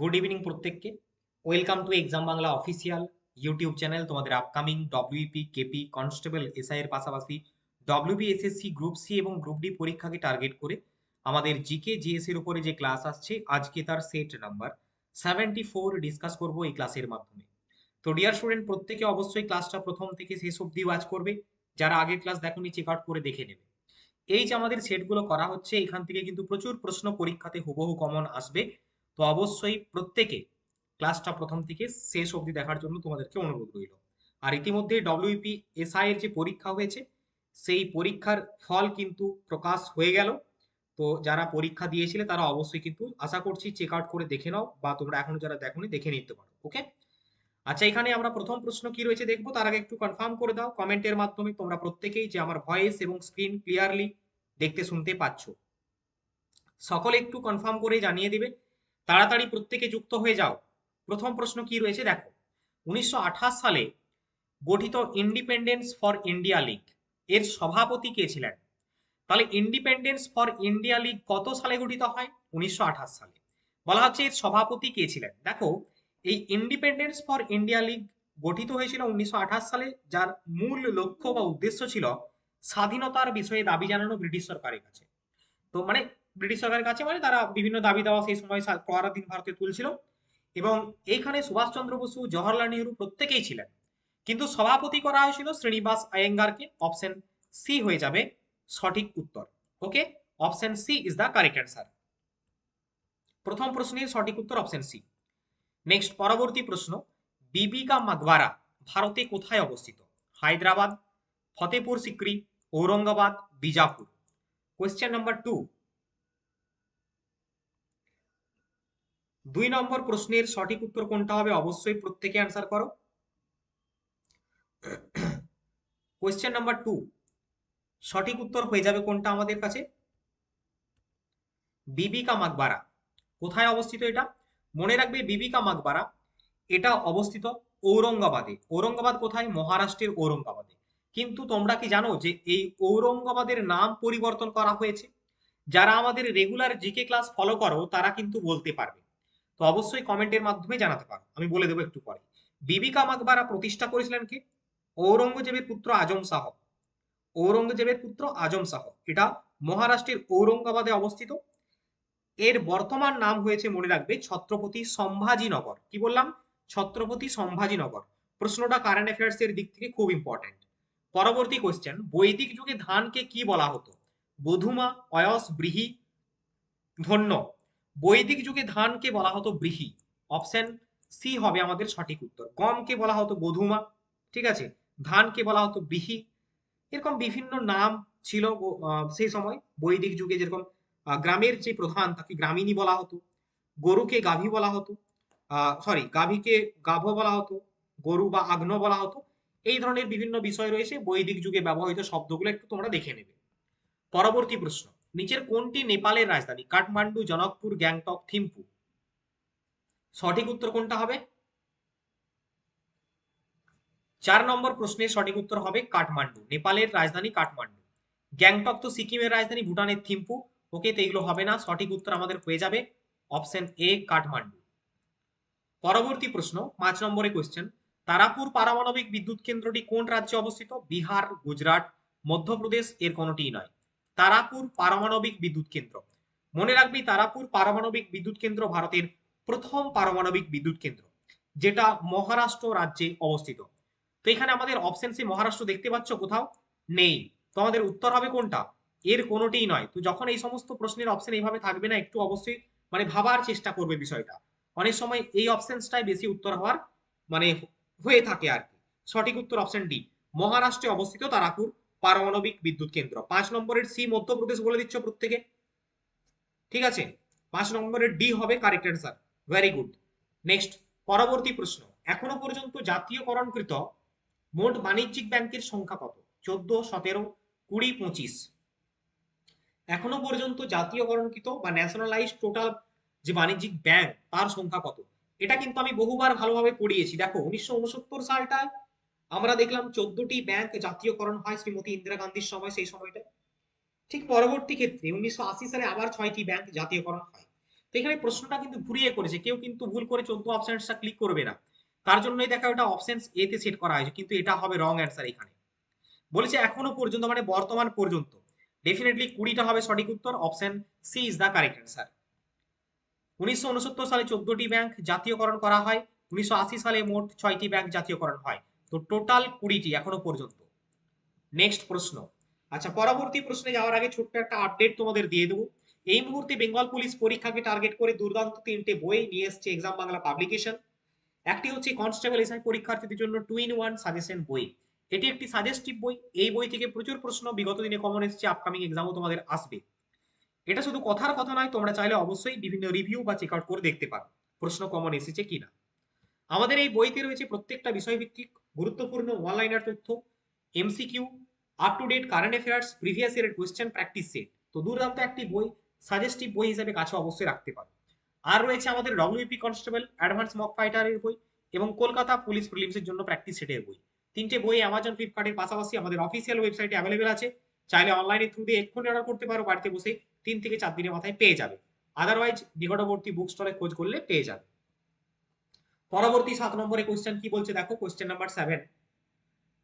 Good evening প্রত্যেককে। Welcome to exam Bangla official YouTube channel তোমাদের upcoming WP KP constable SI এর পাশাপাশি WB SSC group C এবং group D পরীক্ষাকে target করে আমাদের জিকে জিএস এর উপরে যে ক্লাস আসছে, আজকে তার set number seventy four discuss করব এই ক্লাসের মাধ্যমে। তো ডিয়ার স্টুডেন্ট প্রত্যেকে অবশ্যই ক্লাসটা প্রথম থেকে শেষ অব্দি ওয়াচ করবে। যারা আগের ক্লাস দেখোনি চেক আউট করে দেখে নেবে। এই যে আমাদের সেটগুলো করা হচ্ছে, এখান থেকে কিন্তু প্রচুর প্রশ্ন পরীক্ষাতে হুবহু কমন আসবে। তো অবশ্যই প্রত্যেকে ক্লাসটা প্রথম থেকে শেষ অবধি দেখার জন্য তোমাদেরকে অনুরোধ রইল। আর ইতিমধ্যে ডব্লিউপি এসআই এর যে পরীক্ষা হয়েছে, সেই পরীক্ষার ফল কিন্তু প্রকাশ হয়ে গেল। তো যারা পরীক্ষা দিয়েছিলে, তারা অবশ্যই কিন্তু আশা করছি চেক আউট করে দেখে নাও বা তোমরা এখনও যারা দেখোনি, দেখে নিতে পারো ওকে আচ্ছা এখানে আমরা প্রথম প্রশ্ন কি রয়েছে দেখব, তার আগে একটু কনফার্ম করে দাও কমেন্টের মাধ্যমে তোমরা প্রত্যেকেই যে আমার ভয়েস এবং স্ক্রিন ক্লিয়ারলি দেখতে শুনতে পাচ্ছ। সকলে একটু কনফার্ম করে জানিয়ে দিবে। তাড়াতাড়ি প্রত্যেকে যুক্ত হয়ে যাও। প্রথম প্রশ্ন কি রয়েছে? দেখো, উনিশশো সালে গঠিত ইন্ডিপেন্ডেন্স ফর ইন্ডিয়া লীগ এর সভাপতি কে ছিলেন? তাহলে ইন্ডিপেন্ডেন্স ফর ইন্ডিয়া লীগ কত সালে গঠিত হয়? উনিশশো সালে। বলা হচ্ছে এর সভাপতি কে ছিলেন? দেখো, এই ইন্ডিপেন্ডেন্স ফর ইন্ডিয়া লীগ গঠিত হয়েছিল উনিশশো আঠাশ সালে, যার মূল লক্ষ্য বা উদ্দেশ্য ছিল স্বাধীনতার বিষয়ে দাবি জানানো ব্রিটিশ সরকারের কাছে। তো মানে ব্রিটিশ সরকারের কাছে মানে তারা বিভিন্ন দাবি দেওয়া সেই সময় পরাধীন ভারতে তুলছিল। এবং এইখানে সুভাষচন্দ্র বসু, জওহরলাল নেহরু প্রত্যেকেই ছিলেন। কিন্তু সভাপতি করা হয়েছিল শ্রীনিবাস আয়েঙ্গারকে। অপশন সি হয়ে যাবে সঠিক উত্তর। Okay? Option C is the correct answer প্রথম প্রশ্নের সঠিক উত্তর অপশন সি নেক্সট, পরবর্তী প্রশ্ন। বিবিকা মাকবারা ভারতে কোথায় অবস্থিত? Hyderabad, Fatehpur Sikri, Aurangabad, Bijapur. Question number two দুই নম্বর প্রশ্নের সঠিক উত্তর কোনটা হবে? অবশ্যই প্রত্যেকে অ্যান্সার করো। কোয়েশ্চেন নাম্বার টু সঠিক উত্তর হয়ে যাবে কোনটা আমাদের কাছে? বিবিকা মাকবারা। কোথায় অবস্থিত এটা? মনে রাখবে বিবিকা মাকবারা, এটা অবস্থিত ঔরঙ্গাবাদে। ঔরঙ্গাবাদ কোথায়? মহারাষ্ট্রের ঔরঙ্গাবাদে। কিন্তু তোমরা কি জানো যে এই ঔরঙ্গাবাদের নাম পরিবর্তন করা হয়েছে? যারা আমাদের রেগুলার জিকে ক্লাস ফলো করো, তারা কিন্তু বলতে পারবে। তো অবশ্যই কমেন্টের মাধ্যমে জানাতে পারো। আমি বলে দেবো একটু পরে। বিবিকা মাকবারা প্রতিষ্ঠা করেছিলেন কে? ঔরঙ্গজেবের পুত্র আজম শাহ। ঔরঙ্গজেবের পুত্র আজম শাহ। এটা মহারাষ্ট্রের ঔরঙ্গাবাদে অবস্থিত। এর বর্তমান নাম হয়েছে, মনে রাখবে, ছত্রপতি সম্ভাজিনগর। কি বললাম? ছত্রপতি সম্ভাজিনগর। প্রশ্নটা কারেন্ট অ্যাফেয়ার্স এর দিক থেকে খুব ইম্পর্টেন্ট পরবর্তী কোয়েশ্চেন বৈদিক যুগে ধানকে কি বলা হতো? বধুমা, অয়স ব্রিহি ধন্য। বৈদিক যুগে ধানকে বলা হতো ব্রিহি অপশন সি হবে আমাদের সঠিক উত্তর। গমকে বলা হতো বধুমা ঠিক আছে? ধানকে বলা হতো ব্রিহি এরকম বিভিন্ন নাম ছিল সেই সময় বৈদিক যুগে যেরকম গ্রামের যে প্রধান তাকে গ্রামিনী বলা হতো, গরুকে গাভী বলা হতো সরি গাভীকে গাভ বলা হতো, গরু বা আগ্ন বলা হতো, এই ধরনের বিভিন্ন বিষয় রয়েছে বৈদিক যুগে ব্যবহৃত শব্দগুলো একটু তোমরা দেখে নেবে। পরবর্তী প্রশ্ন। নিচের কোনটি নেপালের রাজধানী? কাঠমান্ডু, জনকপুর, গ্যাংটক, থিম্পু। সঠিক উত্তর কোনটা হবে? চার নম্বর প্রশ্নের সঠিক উত্তর হবে কাঠমান্ডু, নেপালের রাজধানী কাঠমান্ডু। গ্যাংটক তো সিকিমের রাজধানী, ভুটানের থিম্পু। ওকে, তো এগুলো হবে না, সঠিক উত্তর আমাদের হয়ে যাবে অপশন এ, কাঠমান্ডু। পরবর্তী প্রশ্ন, পাঁচ নম্বরে কোয়েশ্চেন তারাপুর পারমাণবিক বিদ্যুৎ কেন্দ্রটি কোন রাজ্যে অবস্থিত? বিহার, গুজরাট, মধ্যপ্রদেশ, এর কোনটি নয়। তারাপুর পারমাণবিক বিদ্যুৎ কেন্দ্র। মনে রাখবি, তারাপুর পারমাণবিক বিদ্যুৎ কেন্দ্র ভারতের প্রথম পারমাণবিক বিদ্যুৎ কেন্দ্র, যেটা মহারাষ্ট্র রাজ্যে অবস্থিত। তো এখানে আমাদের অপশন সি মহারাষ্ট্র দেখতে পাচ্ছ কোথাও? নেই। তো আমাদের উত্তর হবে কোনটা? এর কোনোটিই নয়। তো যখন এই সমস্ত প্রশ্নের অপশন এইভাবে থাকবে না, একটু অবশ্যই মানে ভাবার চেষ্টা করবে বিষয়টা। অনেক সময় এই অপশনসটাই বেশি উত্তর হওয়ার মানে হয়ে থাকে আর কি। সঠিক উত্তর অপশন ডি মহারাষ্ট্রে অবস্থিত তারাপুর পারমাণবিক বিদ্যুৎ কেন্দ্র। পাঁচ নম্বরের সি মধ্যপ্রদেশ বলে দিচ্ছ প্রত্যেকে ঠিক আছে? পাঁচ নম্বরের ডি হবে correct answer very good next পরবর্তী প্রশ্ন। এখনও পর্যন্ত জাতীয়করণকৃত মোট বাণিজ্যিক ব্যাংকের সংখ্যা কত? চোদ্দ, সতেরো, কুড়ি, পঁচিশ। এখনও পর্যন্ত জাতীয়করণকৃত বা ন্যাশনালাইজ টোটাল যে বাণিজ্যিক ব্যাংক তার সংখ্যা কত? এটা কিন্তু আমি বহুবার ভালোভাবে পড়িয়েছি। দেখো, উনিশশো সালটায় আমরা দেখলাম চোদ্দটি ব্যাংক জাতীয়করণ হয় শ্রীমতী ইন্দিরা গান্ধীর সময়, সেই সময়টা ঠিক পরবর্তী ক্ষেত্রে উনিশশো আশি সালে আবার ছয়টি ব্যাংক জাতীয়করণ হয়। তো এখানে প্রশ্নটা কিন্তু ঘুরিয়ে করেছে, কেউ কিন্তু ভুল করে চোদ্দ অপশনসটা ক্লিক করবে না। তার জন্যই দেখা ওটা অপশন এ তে সেট করা হয়েছে, কিন্তু এটা হবে রং অ্যান্সার এখানে। বলেছে এখনও পর্যন্ত মানে বর্তমান পর্যন্ত ডেফিনেটলি কুড়িটা হবে সঠিক উত্তর option C is the correct answer উনিশশো উনসত্তর সালে চোদ্দটি ব্যাংক জাতীয়করণ করা হয়, উনিশশো আশি সালে মোট ছয়টি ব্যাংক জাতীয়করণ হয়। তো টোটাল কুড়িটি এখনও পর্যন্ত। নেক্সট প্রশ্ন। আচ্ছা পরবর্তী প্রশ্নে যাওয়ার আগে ছোট্ট একটা আপডেট তোমাদের দিয়ে দেবো। এই মুহূর্তে বেঙ্গল পুলিশ পরীক্ষাকে টার্গেট করে দুর্দান্ত তিনটে বই নিয়ে এসছে এক্সাম বাংলা পাবলিকেশন একটি হচ্ছে কনস্টেবল এসআই পরীক্ষার্থীদের জন্য টু ইন ওয়ান সাজেশন বই। এটি একটি সাজেস্টিভ বই। এই বই থেকে প্রচুর প্রশ্ন বিগত দিনে কমন এসেছে আপকামিং এক্সামও তোমাদের আসবে। এটা শুধু কথার কথা নয়, তোমরা চাইলে অবশ্যই বিভিন্ন রিভিউ বা চেক আউট করে দেখতে পারো, প্রশ্ন কমন এসেছে কিনা। আমাদের এই বইতে রয়েছে প্রত্যেকটা বিষয়ভিত্তিক গুরুত্বপূর্ণ অনলাইনের তথ্য MCQ up to date current affairs previous ইয়ারের কোয়েশ্চেন প্র্যাকটিস সেট তো দুর্দান্ত একটি বই সাজেস্টিভ বই হিসেবে কাছে অবশ্যই রাখতে পারো। আর রয়েছে আমাদের ডব্লিউপি কনস্টেবল অ্যাডভান্স মক ফাইটারের বই এবং কলকাতা পুলিশ প্রিলিমসের জন্য প্র্যাকটিস সেটের বই। তিনটে বই অ্যামাজন ফ্লিপকার্টের পাশাপাশি আমাদের অফিসিয়াল ওয়েবসাইটে অ্যাভেলেবেল আছে। চাইলে অনলাইনে থ্রু দিয়ে এক্ষুনি অর্ডার করতে পারো, বাড়িতে বসে তিন থেকে চার দিনের মাথায় পেয়ে যাবে। আদারওয়াইজ নিকটবর্তী বুক স্টলে খোঁজ করলে পেয়ে যাবে। পরবর্তী সাত নম্বরে কোয়েশ্চেন কি বলছে? দেখো question number seven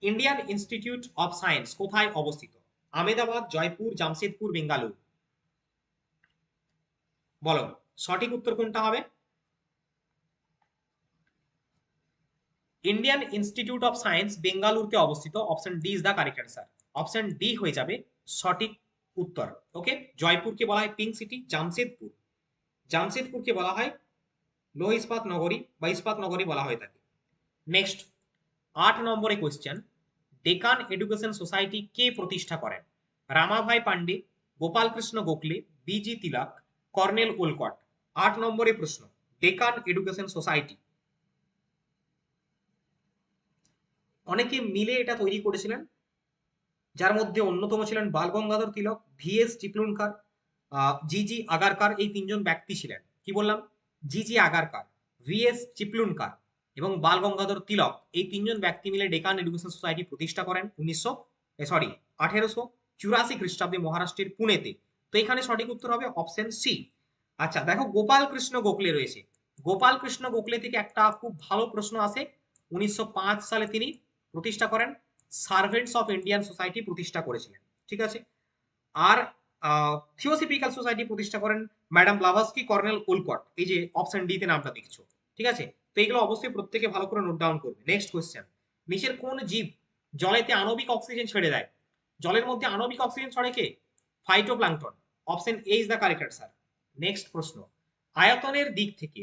Indian Institute of Science কোথায় অবস্থিত? আমেদাবাদ, জয়পুর, জামশেদপুর, বেঙ্গালুরু। বলো, সঠিক উত্তর কোনটা হবে? ইন্ডিয়ান ইনস্টিটিউট অফ সায়েন্স বেঙ্গালুরুতে অবস্থিত। Option D is the correct answer option D হয়ে যাবে সঠিক উত্তর। ওকে জয়পুরকে বলা হয় পিঙ্ক সিটি জামশেদপুর। জামশেদপুরকে বলা হয় লোহ ইস্পাত নগরী বা ইস্পাত নগরী বলা হয়ে থাকে। নেক্সট আট নম্বরে কোয়েশ্চেন ডেকান এডুকেশন সোসাইটি কে প্রতিষ্ঠা করেন? Ramabhai Pandey Gopal Krishna Gokhale BG Tilak, colonel Olcott আট নম্বরে প্রশ্ন ডেকান এডুকেশন সোসাইটি অনেকে মিলে এটা তৈরি করেছিলেন, যার মধ্যে অন্যতম ছিলেন Bal Gangadhar Tilak, V S Chiplunkar G G Agarkar, এই তিনজন ব্যক্তি ছিলেন। কি বললাম? জি জি আগারকার ভি এস চিপলুনকার এবং বাল গঙ্গাধর তিলক এই তিনজন ব্যক্তি মিলে ডেকান এডুকেশন সোসাইটি প্রতিষ্ঠা করেন উনিশশো সরি আঠেরোশো চুরাশি খ্রিস্টাব্দে মহারাষ্ট্রের পুনেতে। তো এখানে সঠিক উত্তর হবে অপশন সি আচ্ছা দেখো গোপাল কৃষ্ণ গোখলে রয়েছে। গোপাল কৃষ্ণ গোখলে থেকে একটা খুব ভালো প্রশ্ন আসে। উনিশশো পাঁচ সালে তিনি প্রতিষ্ঠা করেন, সার্ভেন্টস অফ ইন্ডিয়ান সোসাইটি প্রতিষ্ঠা করেছিলেন। ঠিক আছে? আর থিওসিপিক্যাল সোসাইটি প্রতিষ্ঠা করেন ম্যাডাম ব্লাভাস্কি কর্নেল উলকট এই যে অপশন ডি তে নামটা দেখছ, ঠিক আছে? তো এগুলো অবশ্যই প্রত্যেকে ভালো করে নোট ডাউন করবে। নেক্সট কোয়েশ্চেন নিচের কোন জীব জলেতে আণবিক অক্সিজেন ছেড়ে দেয়? জলের মধ্যে আণবিক অক্সিজেন ছড়ে কে? Phytoplankton option A is the correct answer next প্রশ্ন। আয়তনের দিক থেকে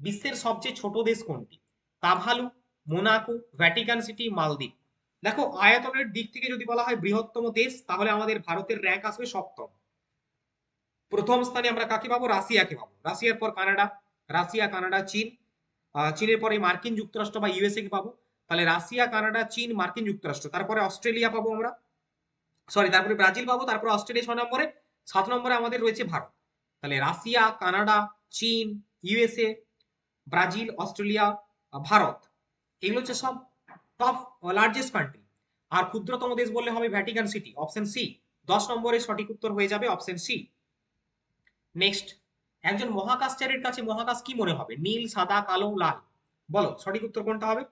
বিশ্বের সবচেয়ে ছোট দেশ কোনটি? তাভালু, মোনাকো ভ্যাটিকান সিটি মালদ্বীপ দেখো, আয়তনের দিক থেকে যদি বলা হয় বৃহত্তম দেশ, তাহলে আমাদের ভারতের র্যাঙ্ক আসবে সপ্তম। প্রথম স্থানে আমরা কাকে পাবো? রাশিয়াকে পাবো। রাশিয়ার পর কানাডা, রাশিয়া, কানাডা, চীন। চীনের পরে মার্কিন যুক্তরাষ্ট্র বা ইউএসএ কে পাবো। তাহলে রাশিয়া, কানাডা, চীন, মার্কিন যুক্তরাষ্ট্র। তারপরে অস্ট্রেলিয়া পাবো আমরা। সরি তারপরে ব্রাজিল পাবো। তারপরে অস্ট্রেলিয়া ছ নম্বরে। সাত নম্বরে আমাদের রয়েছে ভারত। তাহলে রাশিয়া, কানাডা, চীন, ইউএসএ, ব্রাজিল, অস্ট্রেলিয়া, ভারত। এগুলো হচ্ছে সব টপ লার্জেস্ট কান্ট্রি আর ক্ষুদ্রতম দেশ বললে হবে ভ্যাটিকান সিটি অপশন সি দশ নম্বরে সঠিক উত্তর হয়ে যাবে অপশন সি নেক্সট একজন মহাকাশচারীর কাছে মহাকাশ কি মনে হবে? নীল, সাদা, কালো, লাল। বলো, সঠিক উত্তর কোনটা হবে?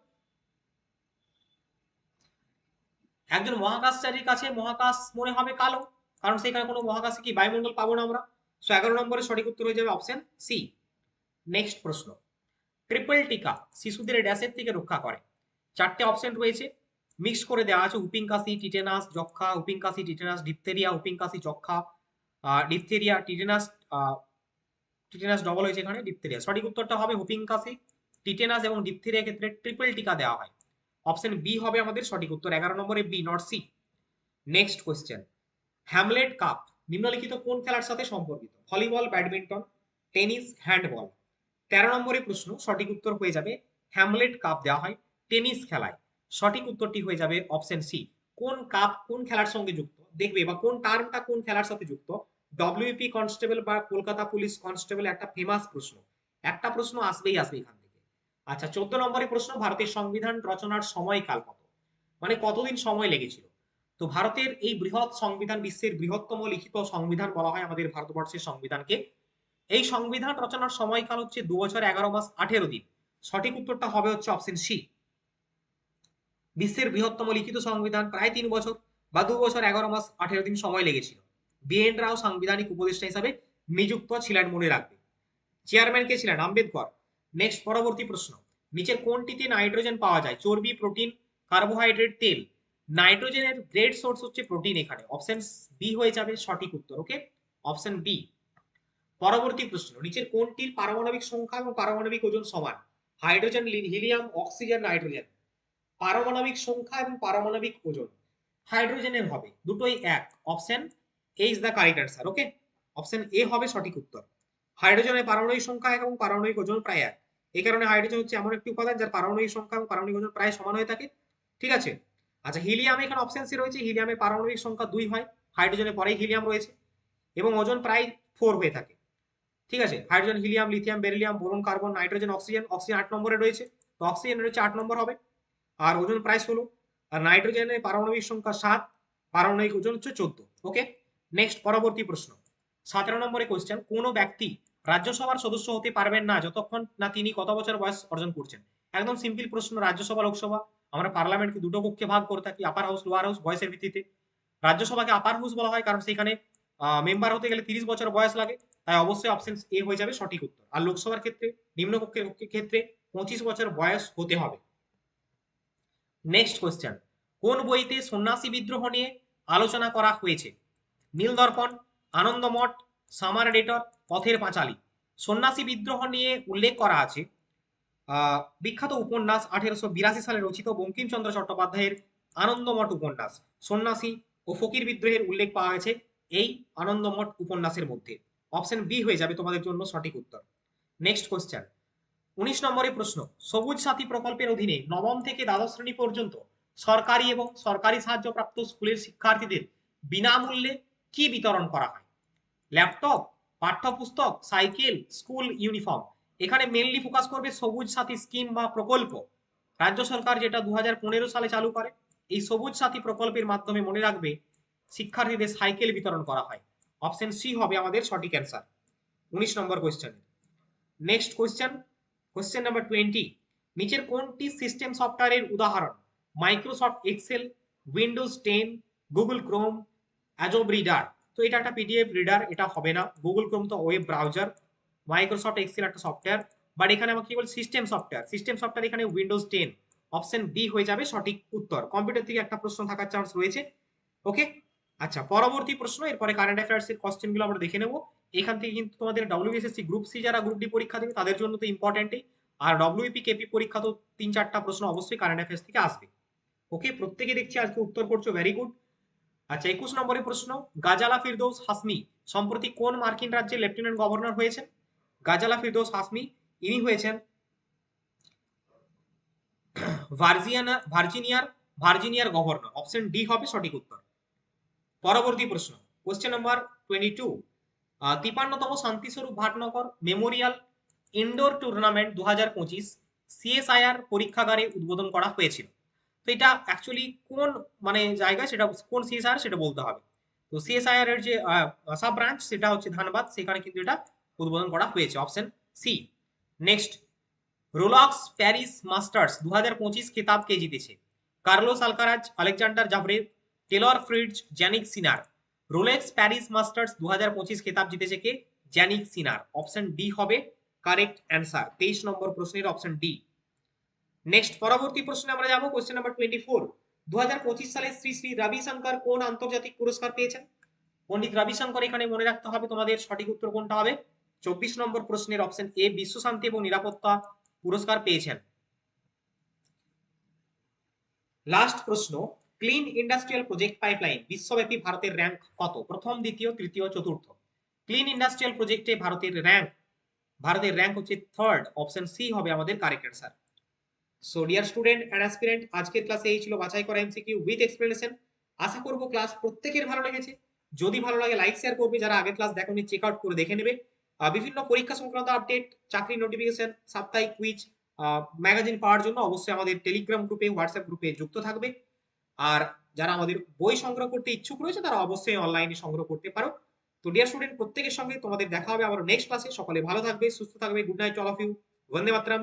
একজন মহাকাশচারীর কাছে মহাকাশ মনে হবে কালো, কারণ সেখানে কোনো মহাকাশে কি বায়ুমণ্ডল পাবো না আমরা? সো এগারো নম্বরে সঠিক উত্তর হয়ে যাবে অপশন সি নেক্সট প্রশ্ন. ট্রিপল টিকা শিশুদের ড্যাশের থেকে রক্ষা করে। চারটে অপশন রয়েছে। মিক্স করে দেওয়া আছে উপিং কাশি টিটেনাস, যক্ষা উপিং কাশি টিটেনাস ডিপথেরিয়া উপিং কাশি যক্ষা ডিপথেরিয়া টিটেনাস টিটেনাস ডবল হয়েছে এখানে ডিপথেরিয়া সঠিক উত্তরটা হবে হুপিং কাশি টিটেনাস এবং ডিপথেরিয়া ক্ষেত্রে ট্রিপল টিকা দেওয়া হয়। অপশন বি হবে আমাদের সঠিক উত্তর, এগারো নম্বরে B not C next question Hamlet cup নিম্নলিখিত কোন খেলার সাথে সম্পর্কিত? ভলিবল ব্যাডমিন্টন টেনিস হ্যান্ডবল তেরো নম্বরে প্রশ্ন, সঠিক উত্তর হয়ে যাবে হ্যামলেট কাপ দেওয়া হয়। টেনিস খেলায়। সঠিক উত্তরটি হয়ে যাবে অপশন সি। কোন কাপ কোন খেলার সঙ্গে যুক্ত? দেখবে বা কোন টার্মটা কোন খেলার সাথে যুক্ত? ডব্লিউপি কনস্টেবল বা কলকাতা পুলিশ কনস্টেবল একটা ফেমাস প্রশ্ন। একটা প্রশ্ন আসবেই আসবে এখান থেকে। আচ্ছা চোদ্দ নম্বরে প্রশ্ন, ভারতের সংবিধান রচনার সময়কাল কত? মানে কতদিন সময় লেগেছিল? তো ভারতের এই বৃহৎ সংবিধান, বিশ্বের বৃহত্তম লিখিত সংবিধান বলা হয় আমাদের ভারতবর্ষের সংবিধানকে। এই সংবিধান রচনার সময়কাল হচ্ছে দু বছর এগারো মাস আঠেরো দিন। সঠিক উত্তরটা হবে হচ্ছে অপশন সি। বিশ্বের বৃহত্তম লিখিত সংবিধান প্রায় তিন বছর বা দু বছর, এগারো মাস, আঠেরো দিন সময় লেগেছিল। বিএন রাও সাংবিধানিক উপদেষ্টা হিসাবে নিযুক্ত ছিলেন মনে রাখবে। চেয়ারম্যান কে ছিলেন? আম্বেদকর। নেক্সট, পরবর্তী প্রশ্ন। নিচের কোনটিতে নাইট্রোজেন পাওয়া যায়? চর্বি, প্রোটিন, কার্বোহাইড্রেট, তেল। নাইট্রোজেনের গ্রেট সোর্স হচ্ছে প্রোটিন এখানে। অপশন বি হয়ে যাবে সঠিক উত্তর, ওকে? Option B. পরবর্তী প্রশ্ন। নিচের কোনটির পারমাণবিক সংখ্যা এবং পারমাণবিক ওজন সমান? Hydrogen helium, oxygen, nitrogen. পারমাণবিক সংখ্যা এবং পারমাণবিক ওজন। হাইড্রোজেনের হবে, দুটোই এক। Option A is the correct answer okay option A হবে সঠিক উত্তর। হাইড্রোজেনের পারমাণবিক সংখ্যা এবং পারমাণবিক ওজন প্রায় এক। এই কারণে হাইড্রোজেন হচ্ছে এমন একটি উপাদান যার পারমাণবিক সংখ্যা এবং পারমাণবিক ওজন প্রায় সমান হয়ে থাকে। ঠিক আছে? আচ্ছা হিলিয়াম এখানে অপশন সি রয়েছে। হিলিয়ামের পারমাণবিক সংখ্যা দুই হয়। হাইড্রোজেনের পরেই হিলিয়াম রয়েছে এবং ওজন প্রায় ফোর হয়ে থাকে। ঠিক আছে? Hydrogen, helium, lithium, beryllium, boron, carbon, nitrogen, oxygen oxygen আট নম্বরে রয়েছে। তো অক্সিজেন রয়েছে আট নম্বর হবে। আর ওজন প্রায় ষোলো আর নাইট্রোজেনের পারমাণবিক সংখ্যা সাত, পারমাণবিক ওজন হচ্ছে চোদ্দ ওকে নেক্সট পরবর্তী প্রশ্ন। সতেরো নম্বরে কোয়েশ্চেন কোন ব্যক্তি রাজ্যসভার সদস্য হতে পারবেন না যতক্ষণ না তিনি কত বছর বয়স অর্জন করছেন? একদম সিম্পল প্রশ্ন, রাজ্যসভা, লোকসভা। আমরা পার্লামেন্টকে দুটো কক্ষে ভাগ করে থাকি আপার হাউস লোয়ার হাউস বয়সের ভিত্তিতে। রাজ্যসভাকে আপার হাউস বলা হয় কারণ সেখানে মেম্বার হতে গেলে তিরিশ বছর বয়স লাগে, তাই অবশ্যই অপশন এ হয়ে যাবে সঠিক উত্তর। আর লোকসভার ক্ষেত্রে, নিম্নকক্ষের ক্ষেত্রে পঁচিশ বছর বয়স হতে হবে। নেক্সট কোয়েশ্চেন কোন বইতে সন্ন্যাসী বিদ্রোহ নিয়ে আলোচনা করা হয়েছে? নীল দর্পণ আনন্দমঠ সামার ডেটর পথের পাঁচালী। সন্ন্যাসী বিদ্রোহ নিয়ে উল্লেখ করা আছে। বিখ্যাত উপন্যাস আঠেরোশো বিরাশি সালে রচিত বঙ্কিমচন্দ্র চট্টোপাধ্যায়ের আনন্দমঠ উপন্যাস। সন্ন্যাসী ও ফকির বিদ্রোহের উল্লেখ পাওয়া গেছে এই আনন্দমঠ উপন্যাসের মধ্যে। অপশন বি হয়ে যাবে তোমাদের জন্য সঠিক উত্তর। নেক্সট কোশ্চেন উনিশ নম্বরের প্রশ্ন, সবুজ সাথী প্রকল্পের অধীনে নবম থেকে দ্বাদশ শ্রেণি পর্যন্ত সরকারি এবং সরকারি সাহায্যপ্রাপ্ত স্কুলের শিক্ষার্থীদের বিনামূল্যে কি বিতরণ করা হয়? ল্যাপটপ, পাঠ্যপুস্তক, সাইকেল, স্কুল ইউনিফর্ম, এখানে মেনলি ফোকাস করবে সবুজ সাথী স্কিম বা প্রকল্প। রাজ্য সরকার যেটা দু হাজার পনেরো সালে চালু করে, এই সবুজ সাথী প্রকল্পের মাধ্যমে মনে রাখবে শিক্ষার্থীদের সাইকেল বিতরণ করা হয়। অপশন সি হবে আমাদের সঠিক অ্যান্সার উনিশ নম্বর question next question question number twenty নিচের কোনটি সিস্টেম সফটওয়্যারের উদাহরণ? Microsoft Excel Windows ten Google Chrome Adobe reader তো এটা একটা পিডিএফ রিডার এটা হবে না। গুগল ক্রোম তো ওয়েব ব্রাউজার মাইক্রোসফট এক্সেল একটা সফটওয়্যার বাট এখানে আমাকে কি বল সিস্টেম সফটওয়্যার সিস্টেম সফটওয়্যার এখানে উইন্ডোজ টেন অপশন বি হয়ে যাবে সঠিক উত্তর। কম্পিউটার থেকে একটা প্রশ্ন থাকার চান্স রয়েছে। ওকে আচ্ছা পরবর্তী প্রশ্ন, এরপরে কারেন্ট অ্যাফেয়ার্স এর কোশ্চেনগুলো আমরা দেখে নেব। এখান থেকে কিন্তু তোমাদের ডব্লিউবিএসএসসি গ্রুপ সি যারা গ্রুপ ডি পরীক্ষা দেবে, তাদের জন্য তো ইম্পর্টেন্টই আর ডব্লিউপি কেপি পরীক্ষা তো তিন চারটা প্রশ্ন অবশ্যই কারেন্ট অ্যাফেয়ার্স থেকে আসবে। ওকে প্রত্যেকে দেখছি আজকে উত্তর করছ ভেরি গুড আচ্ছা একুশ নম্বরের প্রশ্ন, গাজালা ফিরদৌস হাসমি সম্প্রতি কোন মার্কিন রাজ্যের লেফটেন্যান্ট গভর্নর হয়েছেন? গাজালা ফিরদৌস হাসমি, ইনি হয়েছেন ভার্জিয়ানা, ভার্জিনিয়ার ভার্জিনিয়ার গভর্নর অপশন ডি হবে সঠিক উত্তর। পরবর্তী প্রশ্ন question number twenty two তিপান্নতম Shantiswarup Bhatnagar memorial indoor tournament দু হাজার পঁচিশ সিএসআইআর পরীক্ষাগারে উদ্বোধন করা হয়েছিল। তো এটা অ্যাকচুয়ালি কোন মানে জায়গায় সেটা কোন সিএসআইআর সেটা বলতে হবে। তো সিএসআইআর এর যে সাব ব্রাঞ্চ সেটা হচ্ছে ধানবাদ, সেখানে কিন্তু এটা উদ্বোধন করা হয়েছে option C next Rolex Paris Masters দু হাজার পঁচিশ খেতাব কে জিতেছে। Carlos Alcaraz, Alexander Zverev Taylor Fritz, Jannik Sinner. Rolex Paris Masters দু হাজার পঁচিশ খেতাব জিতেছে কে? Jannik Sinner. অপশন ডি হবে কারেক্ট অ্যান্সার। তেইশ নম্বর প্রশ্নের অপশন ডি। নেক্সট পরবর্তী প্রশ্নে আমরা যাব কোশ্চেন নাম্বার টোয়েন্টি ফোর। দু হাজার পঁচিশ সালে শ্রী শ্রী রবিশঙ্কর কোন আন্তর্জাতিক পুরস্কার পেয়েছেন? পণ্ডিত রবিশঙ্কর এখানে মনে রাখতে হবে তোমাদের সঠিক উত্তর কোনটা হবে। চব্বিশ নম্বর প্রশ্নের অপশন এ বিশ্ব শান্তি এবং নিরাপত্তা পুরস্কার পেয়েছেন। লাস্ট প্রশ্ন ক্লিন ইন্ডাস্ট্রিয়াল প্রজেক্ট পাইপলাইন, বিশ্বব্যাপী ভারতের র্যাঙ্ক কত? প্রথম, দ্বিতীয়, তৃতীয়, চতুর্থ। ক্লিন ইন্ডাস্ট্রিয়াল প্রজেক্টে ভারতের র্যাঙ্ক ভারতের র্যাঙ্ক হচ্ছে থার্ড অপশন সি হবে আমাদের correct answer so dear student and aspirant আজকের ক্লাসে এই ছিল বাছাই করা এমসিকিউ উইথ এক্সপ্লেনেশন আশা করব ক্লাস প্রত্যেকের ভালো লেগেছে। যদি ভালো লাগে লাইক শেয়ার করবে। যারা আগে ক্লাস দেখোনি চেক আউট করে দেখে নেবে। বিভিন্ন পরীক্ষা সংক্রান্ত আপডেট চাকরি নোটিফিকেশন সাপ্তাহিক কুইজ ম্যাগাজিন পাওয়ার জন্য অবশ্যই আমাদের টেলিগ্রাম গ্রুপে হোয়াটসঅ্যাপ গ্রুপে যুক্ত থাকবে। আর যারা আমাদের বই সংগ্রহ করতে ইচ্ছুক রয়েছে, তারা অবশ্যই অনলাইনে সংগ্রহ করতে পারো। তো ডিয়ার স্টুডেন্ট প্রত্যেকের সঙ্গে তোমাদের দেখা হবে আবার নেক্সট ক্লাসে সকলে ভালো থাকবে, সুস্থ থাকবে good night all of you Bande Mataram.